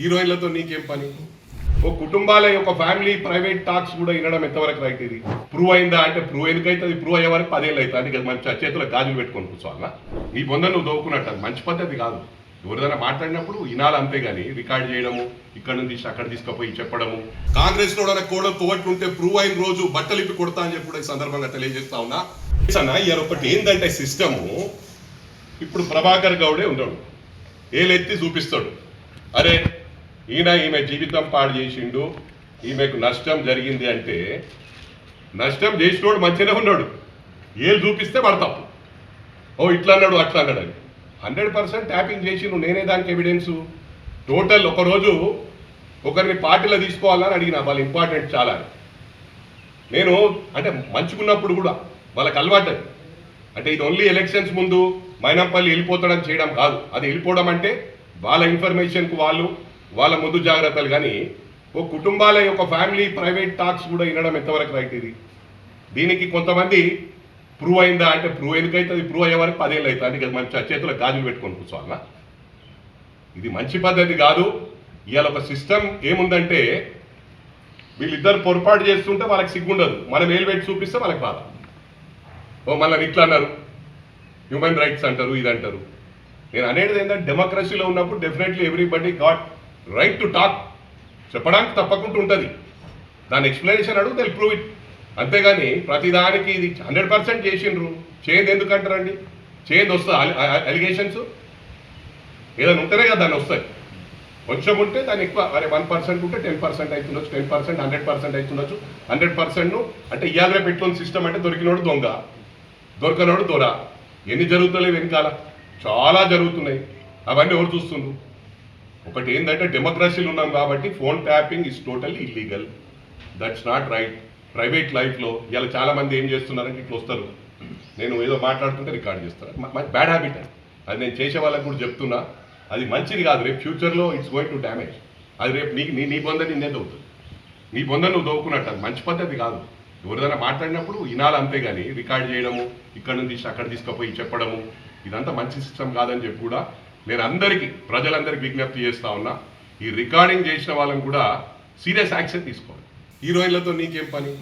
హీరోయిన్లతో నీకేం పని? ఓ కుటుంబాల యొక్క ఫ్యామిలీ ప్రైవేట్ టాక్స్ కూడా వినడం ఎంతవరకు రైట్ ఇది ప్రూవ్ అయిందా అంటే ప్రూవ్ ఎందుకైతే అది ప్రూవ్ అయ్యే వరకు పదేళ్ళు అవుతుంది అందుకే మన చేతిలో గాజులు పెట్టుకొని కూర్చోవాలా ఈ బొంద నువ్వు దోకున్నట్టు అది మంచి పద్ధతి కాదు. ఎవరిదైనా మాట్లాడినప్పుడు వినాలి అంతే కానీ రికార్డ్ చేయడము ఇక్కడ నుంచి అక్కడ తీసుకుపోయి చెప్పడము. కాంగ్రెస్లో కూడా కోవట్లు ఉంటే ప్రూవ్ అయిన రోజు బట్టలు ఇప్పి కొడతా అని చెప్పి కూడా ఈ సందర్భంగా తెలియజేస్తా ఉన్నా. ఇయర్ ఒకటి ఏంటంటే సిస్టము. ఇప్పుడు ప్రభాకర్ గౌడే ఉన్నాడు ఏలెత్తి చూపిస్తాడు. అరే ఈయన ఈమె జీవితం పాడు చేసిండు ఈమెకు నష్టం జరిగింది అంటే నష్టం చేసినోడు మంచిగానే ఉన్నాడు. ఏలు చూపిస్తే వాడు తప్పు. ఓ ఇట్లా అన్నాడు అట్లా అన్నాడు అని. హండ్రెడ్ పర్సెంట్ ట్యాపింగ్ చేసిండు నేనే దానికి ఎవిడెన్స్. టోటల్ ఒకరోజు ఒకరిని పార్టీలో తీసుకోవాలని అడిగిన వాళ్ళు ఇంపార్టెంట్ చాలా నేను అంటే మంచుకున్నప్పుడు కూడా వాళ్ళకి అలవాటు అంటే ఇది ఓన్లీ ఎలక్షన్స్ ముందు మైనంపల్లి వెళ్ళిపోతాడని చేయడం కాదు. అది వెళ్ళిపోవడం అంటే వాళ్ళ ఇన్ఫర్మేషన్కు వాళ్ళు వాళ్ళ ముందు జాగ్రత్తలు కానీ ఓ కుటుంబాల యొక్క ఫ్యామిలీ ప్రైవేట్ టాక్స్ కూడా వినడం ఎంతవరకు రైట్ ఇది? దీనికి కొంతమంది ప్రూవ్ అయిందా అంటే ప్రూవ్ ఎందుకైతే అది ప్రూవ్ అయ్యే వరకు పదేళ్ళు అవుతుంది. అందుకే మన చేతిలో గాజులు పెట్టుకొని కూర్చోవాలా? ఇది మంచి పద్ధతి కాదు. ఇవాళ ఒక సిస్టమ్ ఏముందంటే వీళ్ళిద్దరు పొరపాటు చేస్తుంటే వాళ్ళకి సిగ్గుండదు. మనం ఏలు పెట్టి చూపిస్తే వాళ్ళకి బాధ. ఓ మళ్ళీ ఇట్లా అన్నారు. హ్యూమన్ రైట్స్ అంటారు ఇది అంటారు నేను అనేది ఏంటంటే డెమోక్రసీలో ఉన్నప్పుడు definitely everybody got right to talk చెప్పడానికి తప్పకుండా ఉంటుంది. దాని ఎక్స్ప్లెనేషన్ అడుగు తెలు ప్రూవ్ ఇట్ అంతేగాని ప్రతిదానికి ఇది హండ్రెడ్ పర్సెంట్ చేసిండ్రు. చేయండి ఎందుకంటారండి? చేయండి వస్తా అలిగేషన్స్ ఏదైనా ఉంటేనే కదా దాన్ని వస్తాయి. కొంచెం ఉంటే దాన్ని ఎక్కువ అరే వన్ పర్సెంట్ ఉంటే టెన్ పర్సెంట్ అవుతుండొచ్చు టెన్ పర్సెంట్ హండ్రెడ్ పర్సెంట్ అవుతుండొచ్చు హండ్రెడ్ పర్సెంట్ అంటే ఇవాళ పెట్టుకున్న సిస్టమ్ అంటే దొరికినోడు దొంగ. దొరకనోడు దొర. ఎన్ని జరుగుతున్నాయి వెనకాల? చాలా జరుగుతున్నాయి. అవన్నీ ఎవరు చూస్తుండ్రు? ఒకటి ఏంటంటే డెమోక్రసీలు ఉన్నాం కాబట్టి phone tapping is totally illegal that's not right private లైఫ్లో ఇలా చాలామంది ఏం చేస్తున్నారంటే ఇట్లా వస్తారు. నేను ఏదో మాట్లాడుతుంటే రికార్డ్ చేస్తాను బ్యాడ్ హ్యాబిట్ అది. నేను చేసే వాళ్ళకి కూడా చెప్తున్నా. అది మంచిది కాదు. రేపు ఫ్యూచర్లో ఇట్స్ గోయింగ్ టు డ్యామేజ్ అది రేపు నీకు నీ నీ బొంద నిన్నే దొవుతుంది. నీ బొంద నువ్వు దోకున్నట్టు అది మంచి పద్ధతి కాదు. ఎవరిదైనా మాట్లాడినప్పుడు వినాలి అంతే కానీ రికార్డ్ చేయడము ఇక్కడ నుంచి అక్కడ తీసుకుపోయి చెప్పడము ఇదంతా మంచి సిస్టమ్ కాదని చెప్పి కూడా నేను అందరికీ ప్రజలందరికీ విజ్ఞప్తి చేస్తా ఉన్నా ఈ రికార్డింగ్ చేసిన వాళ్ళని కూడా సీరియస్ యాక్షన్ తీసుకోవాలి హీరోయిన్లతో నీకేం పని?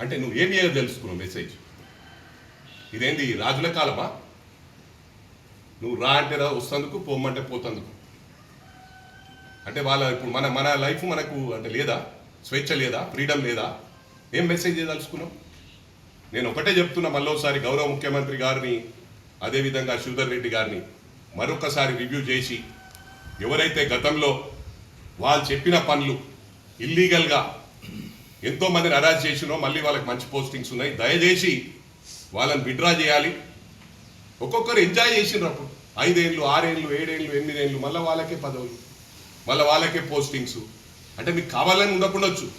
అంటే నువ్వు ఏం చేయాలో తెలుసుకున్నావు మెసేజ్. ఇదేంది రాజుల కాలమా? నువ్వు రా అంటే రా వస్తందుకు పోమంటే పోతందుకు. అంటే వాళ్ళ ఇప్పుడు మన మన లైఫ్ మనకు అంటే లేదా? స్వేచ్ఛ లేదా? ఫ్రీడమ్ లేదా? ఏం మెసేజ్ చేయదలుచుకున్నాం నేను ఒకటే చెప్తున్నా ఒకసారి గౌరవ ముఖ్యమంత్రి గారిని అదేవిధంగా శ్రీధర్ రెడ్డి గారిని మరొకసారి రివ్యూ చేసి ఎవరైతే గతంలో వాళ్ళు చెప్పిన పనులు ఇల్లీగల్గా ఎంతోమందిని అరాజ్ చేసినో మళ్ళీ వాళ్ళకి మంచి పోస్టింగ్స్ ఉన్నాయి. దయచేసి వాళ్ళని విడ్రా చేయాలి. ఒక్కొక్కరు ఎంజాయ్ చేసిండ్రు అప్పుడు. ఐదేళ్ళు ఆరేళ్ళు ఏడేళ్ళు ఎనిమిదేళ్ళు మళ్ళీ వాళ్ళకే పదవులు మళ్ళీ వాళ్ళకే పోస్టింగ్స్ అంటే మీకు కావాలని ఉండకుండొచ్చు.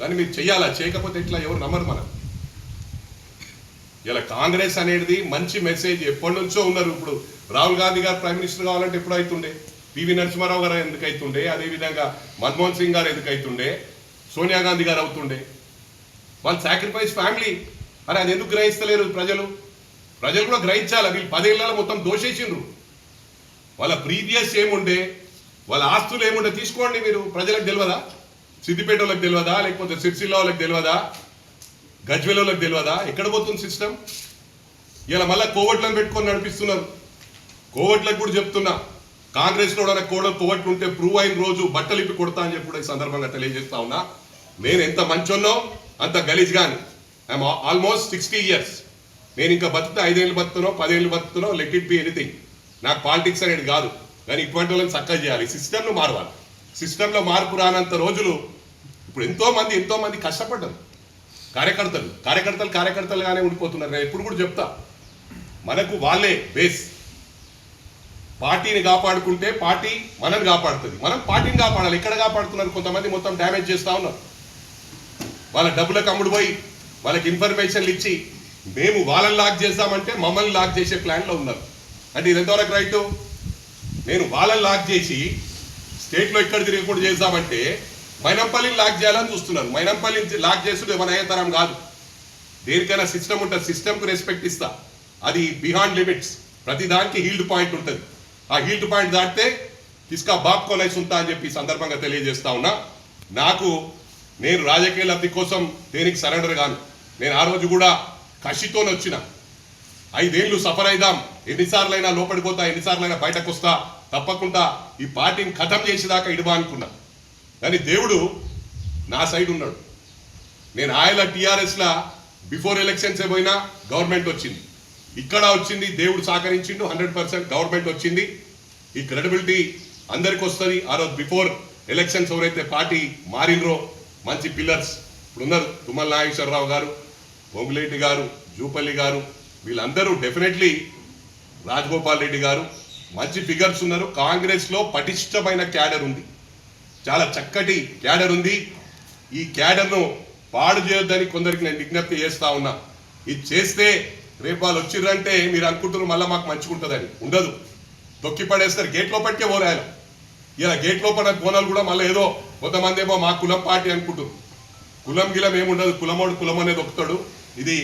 కానీ మీరు చెయ్యాలా? చేయకపోతే ఎట్లా? ఎవరు నమ్మరు మనం ఇలా కాంగ్రెస్ అనేది మంచి మెసేజ్ ఎప్పటి నుంచో ఉన్నారు. ఇప్పుడు రాహుల్ గాంధీ గారు ప్రైమ్ మినిస్టర్ కావాలంటే ఎప్పుడైతుండే పివి నరసింహారావు గారు ఎందుకైతుండే? అదేవిధంగా మన్మోహన్ సింగ్ గారు ఎందుకైతుండే? సోనియా గాంధీ గారు అవుతుండే? వాళ్ళు సాక్రిఫైస్ ఫ్యామిలీ అని అది ఎందుకు గ్రహిస్తలేరు ప్రజలు? ప్రజలు కూడా గ్రహించాలి. వీళ్ళు పదేళ్ళలో మొత్తం దోషేసిండ్రు. వాళ్ళ ప్రీవియస్ ఏముండే? వాళ్ళ ఆస్తులు ఏముండే? తీసుకోండి మీరు. ప్రజలకు తెలియదా సిద్దిపేట వాళ్ళకి తెలియదా లేకపోతే సిరిసిల్ల వాళ్ళకి తెలియదా గజ్వేల్ తెలియదా? ఎక్కడ పోతుంది సిస్టమ్ ఇలా మళ్ళీ కోవట్లను పెట్టుకొని నడిపిస్తున్నారు. కోవట్లకు కూడా చెప్తున్నా. కాంగ్రెస్లో కోడ కోవట్లు ఉంటే ప్రూవ్ అయిన రోజు బట్టలు ఇప్పి కొడతా అని చెప్పి కూడా ఈ సందర్భంగా తెలియజేస్తా ఉన్నా. నేను ఎంత మంచోన్నో అంత గలీజ్ గాని. ఐఎమ్ ఆల్మోస్ట్ సిక్స్టీ ఇయర్స్ నేను ఇంకా బతుకుతా ఐదేళ్ళు బతుకుతున్నో పదేళ్ళు బతుకుతున్నో లెట్ ఇట్ బి ఎనీథింగ్ నాకు పాలిటిక్స్ అనేది కాదు. కానీ ఇటువంటి వాళ్ళని చక్కగా చేయాలి. సిస్టమ్ను మారవాలి. సిస్టంలో మార్పు రానంత రోజులు ఇప్పుడు ఎంతోమంది ఎంతోమంది కష్టపడ్డారు. కార్యకర్తలు కార్యకర్తలు కార్యకర్తలుగానే ఉండిపోతున్నారు. నేను ఎప్పుడు కూడా చెప్తా. మనకు వాళ్ళే బేస్. పార్టీని కాపాడుకుంటే పార్టీ మనల్ని కాపాడుతుంది. మనం పార్టీని కాపాడాలి. ఇక్కడ కాపాడుతున్నారు. కొంతమంది మొత్తం డ్యామేజ్ చేస్తూ ఉన్నారు. వాళ్ళ డబ్బులకు అమ్ముడు పోయి వాళ్ళకి ఇన్ఫర్మేషన్లు ఇచ్చి మేము వాళ్ళని లాక్ చేస్తామంటే మమ్మల్ని లాక్ చేసే ప్లాన్లో ఉన్నారు. అంటే ఇది ఎంతవరకు రైట్? నేను వాళ్ళని లాక్ చేసి స్టేట్లో ఎక్కడ తిరగకుండా చేస్తామంటే మైనంపల్లిని లాక్ చేయాలని చూస్తున్నారు. మైనంపల్లిని లాక్ చేస్తుంటే మన తరం కాదు. దేనికైనా సిస్టమ్ ఉంటుంది సిస్టమ్కు రెస్పెక్ట్ ఇస్తా. అది బిహాండ్ లిమిట్స్ ప్రతి దానికి హీల్డ్ పాయింట్ ఉంటుంది. ఆ హీల్డ్ పాయింట్ దాటితే కిస్కా బాప్ కోనై సుంతా అని చెప్పి సందర్భంగా తెలియజేస్తా ఉన్నా. నాకు నేను రాజకీయ లబ్ధి కోసం దేనికి సరెండర్ కాను. నేను ఆ రోజు కూడా కసితోనే వచ్చిన. ఐదేళ్ళు సఫర్ అయిదాం. ఎన్నిసార్లైనా లోపడిపోతా ఎన్నిసార్లైనా బయటకు వస్తా తప్పకుండా ఈ పార్టీని ఖతం చేసేదాకా ఇడవా అనుకున్నా. కానీ దేవుడు నా సైడ్ ఉన్నాడు. నేను ఆయన టీఆర్ఎస్లా బిఫోర్ ఎలక్షన్స్ పోయినా గవర్నమెంట్ వచ్చింది. ఇక్కడ వచ్చింది దేవుడు సహకరించిండు హండ్రెడ్ పర్సెంట్ గవర్నమెంట్ వచ్చింది. ఈ క్రెడిబిలిటీ అందరికి వస్తుంది. ఆ రోజు బిఫోర్ ఎలక్షన్స్ ఎవరైతే పార్టీ మారినరో మంచి పిల్లర్స్ ఇప్పుడు ఉన్నారు తుమ్మల నాగేశ్వరరావు గారు పొంగులేటి గారు జూపల్లి గారు వీళ్ళందరూ డెఫినెట్లీ రాజగోపాల్ రెడ్డి గారు మంచి ఫిగర్స్ ఉన్నారు. కాంగ్రెస్లో పటిష్టమైన క్యాడర్ ఉంది. చాలా చక్కటి క్యాడర్ ఉంది. ఈ క్యాడర్ను పాడు చేయొద్దని కొందరికి నేను విజ్ఞప్తి చేస్తా ఉన్నా. ఇది చేస్తే రేపు వాళ్ళు వచ్చిర్రంటే మీరు అనుకుంటున్నారు మళ్ళీ మాకు మంచిగా ఉంటుందని. ఉండదు. దొక్కి పడేస్తారు. గేట్ లోపలికే పోరాయాలి ఇలా గేట్ లోపల కోనాలు కూడా మళ్ళీ ఏదో కొంతమంది ఏమో మా కులం పార్టీ అనుకుంటారు కులం గిలం ఏముండదు కులమోడు కులం అనేది ఒకతాడు ఇది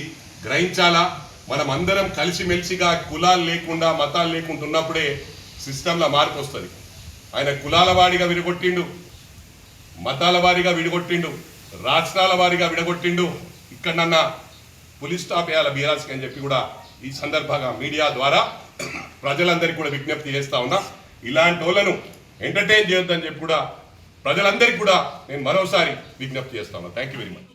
గ్రహించాలా? మనం అందరం కలిసిమెలిసిగా కులాలు లేకుండా మతాలు లేకుండా ఉన్నప్పుడే సిస్టంలో మార్పు వస్తుంది. ఆయన కులాల వారిగా విడగొట్టిండు మతాల వారిగా విడగొట్టిండు రాష్ట్రాల వారిగా విడగొట్టిండు. ఇక్కడ నన్న పులి స్టాప్ వేయాలి బీఆర్ఎస్కి అని చెప్పి కూడా ఈ సందర్భంగా మీడియా ద్వారా ప్రజలందరికీ కూడా విజ్ఞప్తి చేస్తా ఉన్నా. ఇలాంటి వాళ్ళను ఎంటర్టైన్ చేయొద్దని చెప్పి కూడా ప్రజలందరికీ కూడా నేను మరోసారి విజ్ఞప్తి చేస్తా ఉన్నా. Thank you very much